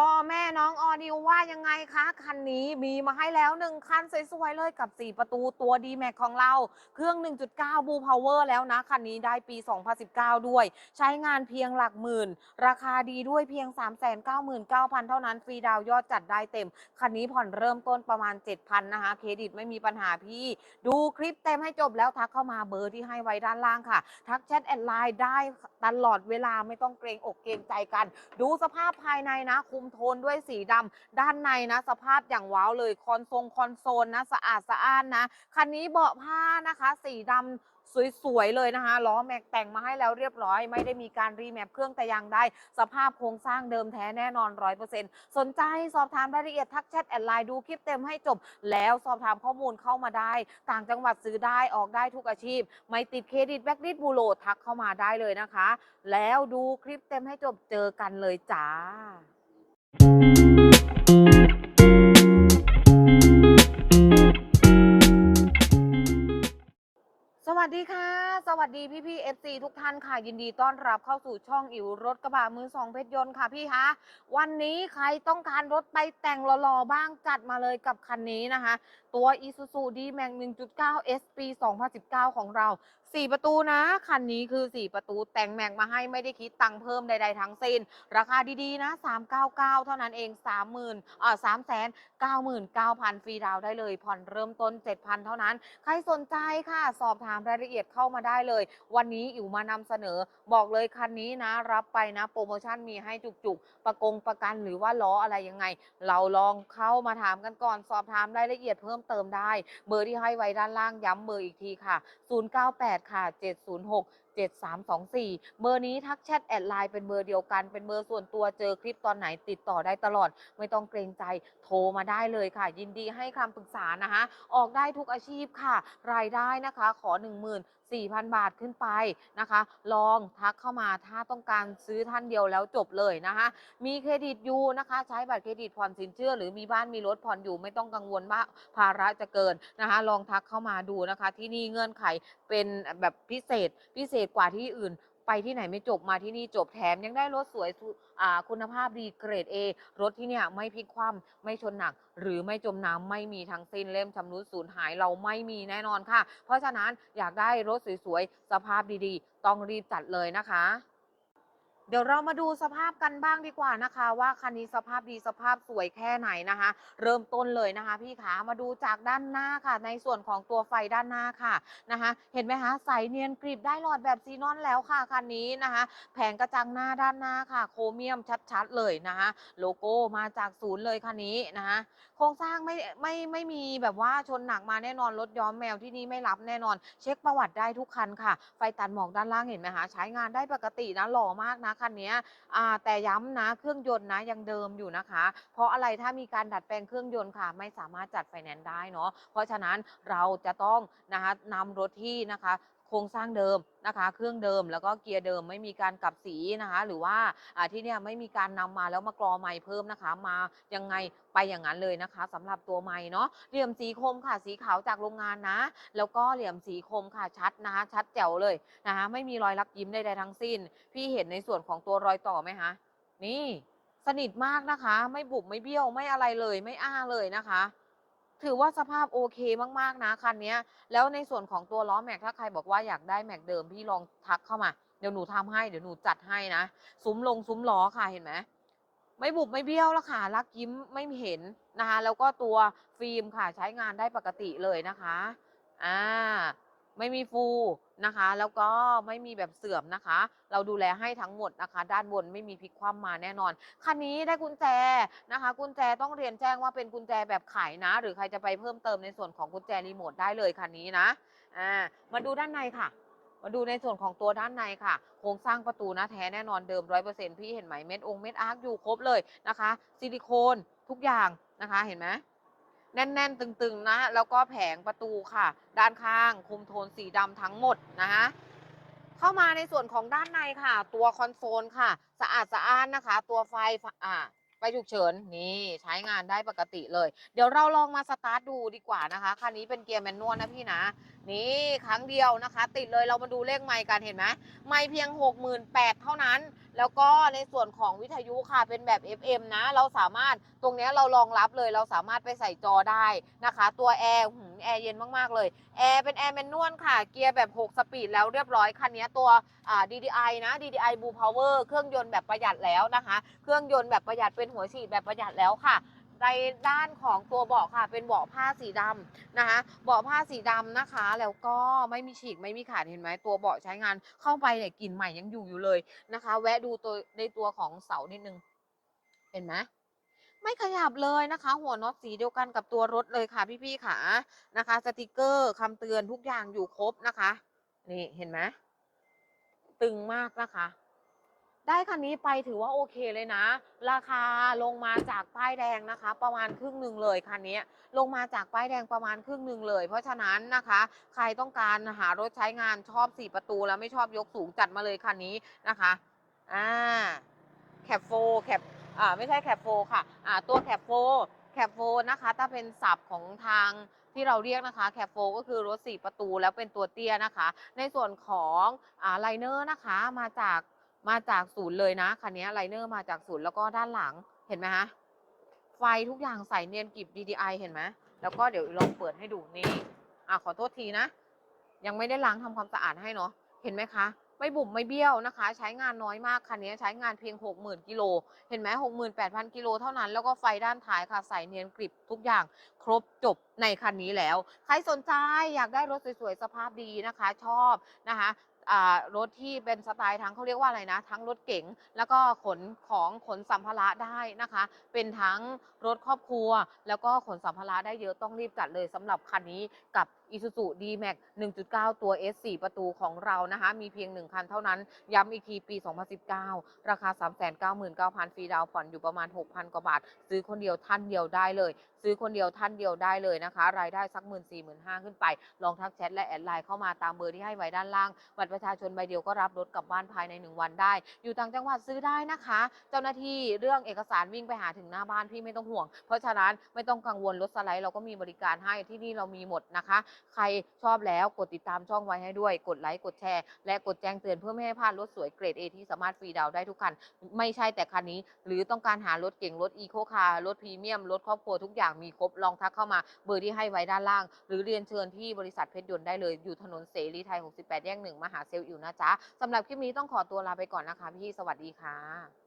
พ่อแม่น้องออนิวว่ายังไงคะ คันนี้มีมาให้แล้วหนึ่งคันสวยๆเลยกับ 4 ประตูตัว d m a x ของเรา เครื่อง 1.9 Blue Power แล้วนะ คันนี้ได้ปี 2019 ด้วย ใช้งานเพียงหลักหมื่น ราคาดีด้วยเพียง 399,000 เท่านั้น ฟรีดาวยอดจัดได้เต็ม คันนี้ผ่อนเริ่มต้นประมาณ 7,000 นะคะ เครดิตไม่มีปัญหาพี่ ดูคลิปเต็มให้จบแล้วทักเข้ามาเบอร์ที่ให้ไว้ด้านล่างค่ะ ทักแชทแอดไลน์ได้ตลอดเวลาไม่ต้องเกรงอกเกรงใจกัน ดูสภาพภายในนะคุมโทนด้วยสีดำด้านในนะสภาพอย่างว้าวเลยคอนโซลคอนโซลนะสะอาดสะอ้านนะคันนี้เบาะผ้านะคะ สีดำสวยๆเลยนะคะล้อแม็กแต่งมาให้แล้วเรียบร้อย ไม่ได้มีการรีแมปเครื่องแต่ย่างใดสภาพโครงสร้างเดิมแท้แน่นอน100%สนใจสอบถามรายละเอียดทักแชทแอดไลน์ดูคลิปเต็มให้จบ แล้วสอบถามข้อมูลเข้ามาได้ ต่างจังหวัดซื้อได้ออกได้ทุกอาชีพ ไม่ติดเครดิตแบ็กลิสบูโรทักเข้ามาได้เลยนะคะ แล้วดูคลิปเต็มให้จบเจอกันเลยจ้า สวัสดีค่ะ สวัสดีพี่พี่เอฟซีทุกท่านค่ะ ยินดีต้อนรับเข้าสู่ช่องอิ๋วรถกระบะมือสองเพชรยนต์ค่ะพี่คะวันนี้ใครต้องการรถไปแต่งหล่อๆบ้างจัดมาเลยกับคันนี้นะคะ ตัว Isuzu D-Max 1.9 S ปี 2019 ของเรา 4ประตูนะคันนี้คือ4ประตูแต่งแม็กมาให้ไม่ได้คิดตังค์เพิ่มใดๆทั้งสิ้น ราคาดีๆนะ399เท่านั้นเอง30,000อ่า399,000ฟรีดาวได้เลยผ่อนเริ่มต้น7,000เท่านั้น ใครสนใจค่ะ สอบถามรายละเอียดเข้ามาได้เลย วันนี้อิ๋วมานำเสนอ บอกเลยคันนี้นะ รับไปนะ โปรโมชั่นมีให้จุกๆ ประกงประกันหรือว่าล้ออะไรยังไง เราลองเข้ามาถามกันก่อนสอบถามรายละเอียดเพิ่มเติมได้ เบอร์ที่ให้ไว้ด้านล่างย้ำเบอร์อีกทีค่ะ098ค่ะ 706 7324 เบอร์นี้ทักแชทแอดไลน์เป็นเบอร์เดียวกัน เป็นเบอร์ส่วนตัวเจอคลิปตอนไหนติดต่อได้ตลอด ไม่ต้องเกรงใจโทรมาได้เลยค่ะ ยินดีให้คำปรึกษานะคะ ออกได้ทุกอาชีพค่ะ รายได้นะคะขอ4,000 บาทขึ้นไปนะคะ ลองทักเข้ามาถ้าต้องการซื้อท่านเดียวแล้วจบเลยนะคะ มีเครดิตอยู่นะคะ ใช้บัตรเครดิตผ่อนสินเชื่อ หรือมีบ้านมีรถผ่อนอยู่ไม่ต้องกังวลว่าภาระจะเกินนะคะ ลองทักเข้ามาดูนะคะ ที่นี่เงื่อนไขเป็นแบบพิเศษพิเศษกว่าที่อื่น ไปที่ไหนไม่จบมาที่นี่จบแถมยังได้รถสวยสุอ่าคุณภาพดีเกรด A รถที่เนี่ยไม่พลิกคว่ำไม่ชนหนัก หรือไม่จมน้ำไม่มีทั้งสิ้นเล่มชำรุดสูญหายเราไม่มีแน่นอนค่ะ เพราะฉะนั้นอยากได้รถสวยๆสภาพดีๆ ต้องรีบจัดเลยนะคะ เดี๋ยวเรามาดูสภาพกันบ้างดีกว่านะคะ ว่าคันนี้สภาพดีสภาพสวยแค่ไหนนะคะ เริ่มต้นเลยนะคะ พี่ขามาดูจากด้านหน้าค่ะ ในส่วนของตัวไฟด้านหน้าค่ะนะคะ เห็นไหมคะใสเนียนกริบได้หลอดแบบซีนอนแล้วค่ะคันนี้นะคะ แผงกระจังหน้าด้านหน้าค่ะ โครเมียมชัดๆเลยนะคะ โลโก้มาจากศูนย์เลยคันนี้นะคะโครงสร้างไม่ไม่ไม่มีแบบว่าชนหนักมาแน่นอนรถย้อมแมวที่นี่ไม่รับแน่นอน เช็คประวัติได้ทุกคันค่ะ ไฟตัดหมอกด้านล่างเห็นไหมคะใช้งานได้ปกตินะหล่อมากนะคันนี้แต่ย้ำนะเครื่องยนต์นะยังเดิมอยู่นะคะ เพราะอะไรถ้ามีการดัดแปลงเครื่องยนต์ค่ะ ไม่สามารถจัดไฟแนนซ์ได้เนาะเพราะฉะนั้นเราจะต้องนะคะนำรถที่นะคะ โครงสร้างเดิมนะคะ เครื่องเดิมแล้วก็เกียร์เดิมไม่มีการกลับสีนะคะ หรือว่าที่เนี่ยไม่มีการนำมาแล้วมากรอใหม่เพิ่มนะคะ มายังไงไปอย่างนั้นเลยนะคะสำหรับตัวใหม่เนาะเหลี่ยมสีคมค่ะสีขาวจากโรงงานนะ แล้วก็เหลี่ยมสีคมค่ะชัดนะคะ ชัดแจ๋วเลยนะคะ ไม่มีรอยรักยิ้มใดๆทั้งสิ้น พี่เห็นในส่วนของตัวรอยต่อไหมคะนี่สนิทมากนะคะ ไม่บุบไม่เบี้ยวไม่อะไรเลยไม่อ้าเลยนะคะ ถือว่าสภาพโอเคมากๆนะคันนี้แล้วในส่วนของตัวล้อแม็กถ้าใครบอกว่าอยากได้แม็กเดิมพี่ลองทักเข้ามา เดี๋ยวหนูทำให้เดี๋ยวหนูจัดให้นะ ซุ้มลงซุ้มล้อค่ะเห็นไหมไม่บุบไม่เบี้ยวละค่ะรักยิ้มไม่เห็นนะคะ แล้วก็ตัวฟิล์มค่ะใช้งานได้ปกติเลยนะคะอ่า ไม่มีฟูนะคะ แล้วก็ไม่มีแบบเสื่อมนะคะ เราดูแลให้ทั้งหมดนะคะ ด้านบนไม่มีพลิกคว่ำมาแน่นอน คันนี้ได้กุญแจนะคะ กุญแจต้องเรียนแจ้งว่าเป็นกุญแจแบบไขนะ หรือใครจะไปเพิ่มเติมในส่วนของกุญแจรีโมทได้เลยคันนี้นะอ่ามาดูด้านในค่ะมาดูในส่วนของตัวด้านในค่ะ โครงสร้างประตูนะแท้แน่นอนเดิมร้อยเปอร์เซ็นต์พี่เห็นไหมเม็ดองค์เม็ดอาร์คอยู่ครบเลยนะคะ ซิลิโคนทุกอย่างนะคะ เห็นไหม แน่นๆ ตึงๆ นะ แล้วก็แผงประตูค่ะ ด้านข้างคุมโทนสีดำทั้งหมดนะคะเข้ามาในส่วนของด้านในค่ะ ตัวคอนโซลค่ะ สะอาดสะอ้านนะคะ ตัวไฟอ่า ฟฉุกเฉินนี่ใช้งานได้ปกติเลย เดี๋ยวเราลองมาสตาร์ทดูดีกว่านะคะคันนี้เป็นเกียร์แมนนวลนะพี่นะ นี่ครั้งเดียวนะคะ ติดเลยเรามาดูเลขไม้กันเห็นไหมไม้เพียง 68,000 เท่านั้น แล้วก็ในส่วนของวิทยุค่ะเป็นแบบ FM นะ เราสามารถตรงนี้เรารองรับเลย เราสามารถไปใส่จอได้นะคะ ตัวแอร์หืม แอร์เย็นมาก ๆ เลย แอร์เป็นแอร์แมนนวลค่ะ เกียร์แบบ 6 สปีดแล้วเรียบร้อย คันนี้ตัวอ่า DDI นะ DDI Blue Power เครื่องยนต์แบบประหยัดแล้วนะคะ เครื่องยนต์แบบประหยัดเป็นหัวฉีดแบบประหยัดแล้วค่ะในด้านของตัวเบาะค่ะ เป็นเบาะผ้าสีดำนะคะเบาะผ้าสีดำนะคะ แล้วก็ไม่มีฉีกไม่มีขาดเห็นไหมตัวเบาะใช้งานเข้าไปเนี่ยกลิ่นใหม่ยังอยู่อยู่เลยนะคะ แวะดูตัวในตัวของเสานิดนึง เห็นไหม ไม่ขยับเลยนะคะ หัวน็อตสีเดียวกันกับตัวรถเลยค่ะพี่ๆค่ะนะคะ สติกเกอร์คำเตือนทุกอย่างอยู่ครบนะคะ นี่เห็นไหมตึงมากนะคะ ได้คันนี้ไปถือว่าโอเคเลยนะ ราคาลงมาจากป้ายแดงนะคะ ประมาณครึ่งหนึ่งเลยคันนี้ลงมาจากป้ายแดงประมาณครึ่งหนึ่งเลย เพราะฉะนั้นนะคะ ใครต้องการหารถใช้งานชอบ 4 ประตูแล้วไม่ชอบยกสูงจัดมาเลยคันนี้นะคะอ่าแคปโฟแคป อ่าไม่ใช่แคปโฟค่ะอ่าตัวแคปโฟแคปโฟนะคะถ้าเป็นศัพท์ของทางที่เราเรียกนะคะแคปโฟก็คือรถ4ประตูแล้วเป็นตัวเตี้ยนะคะ ในส่วนของอ่าไลเนอร์นะคะมาจากมาจากศูนย์เลยนะคันนี้ไลเนอร์มาจากศูนย์แล้วก็ด้านหลังเห็นไหมคะไฟทุกอย่างใส่เนียนกริบ DDI เห็นไหมแล้วก็เดี๋ยวลองเปิดให้ดูนี่อะขอโทษทีนะ ยังไม่ได้ล้างทำความสะอาดให้เนาะเห็นไหมคะ ไม่บุ๋มไม่เบี้ยวนะคะ ใช้งานน้อยมากคันนี้ใช้งานเพียง 60,000กิโลเห็นไหม68,000กิโลเท่านั้นแล้วก็ไฟด้านท้ายค่ะใส่เนียนกริบทุกอย่างครบจบในคันนี้แล้ว ใครสนใจอยากได้รถสวยๆ สภาพดีนะคะ ชอบนะคะ รถที่เป็นสไตล์ทั้งเขาเรียกว่าอะไรนะ ทั้งรถเก๋งแล้วก็ขนของขนสัมภาระได้นะคะ เป็นทั้งรถครอบครัว แล้วก็ขนสัมภาระได้เยอะต้องรีบจัดเลยสำหรับคันนี้กับ Isuzu D-Max 1.9 ตัว S 4 ประตูของเรานะคะ มีเพียง 1 คันเท่านั้น ย้ำอีกทีปี 2019 ราคา 399,000 ฟรีดาวน์ผ่อนอยู่ประมาณ 6,000 กว่าบาท ซื้อคนเดียวท่านเดียวได้เลย ซื้อคนเดียวท่านเดียวได้เลยนะคะ รายได้สักหมื่นสี่หมื่นห้าขึ้นไป ลองทักแชทและแอดไลน์เข้ามาตามเบอร์ที่ให้ไว้ด้านล่าง บัตรประชาชนใบเดียวก็รับรถกลับบ้านภายใน 1 วันได้ อยู่ต่างจังหวัดซื้อได้นะคะ เจ้าหน้าที่เรื่องเอกสารวิ่งไปหาถึงหน้าบ้านพี่ไม่ต้องห่วง เพราะฉะนั้นไม่ต้องกังวลรถสไลด์เราก็มีบริการให้ที่นี่เรามีหมดนะคะ ใครชอบแล้วกดติดตามช่องไว้ให้ด้วย กดไลค์กดแชร์ และกดแจ้งเตือนเพื่อไม่ให้พลาดรถสวยเกรด A ที่สามารถฟรีดาวน์ได้ทุกคัน ไม่ใช่แต่คันนี้ หรือต้องการหารถเก่งรถอีโคคาร์รถพรีเมียมรถครอบครัวทุกอย่างมีครบลองทักเข้ามาเบอร์ที่ให้ไว้ด้านล่าง หรือเรียนเชิญที่บริษัทเพชรยนต์ได้เลยอยู่ถนนเสรีไทย 68 แยกหนึ่งมหาเซลล์อยู่นะจ๊ะสำหรับคลิปนี้ต้องขอตัวลาไปก่อนนะคะพี่สวัสดีค่ะ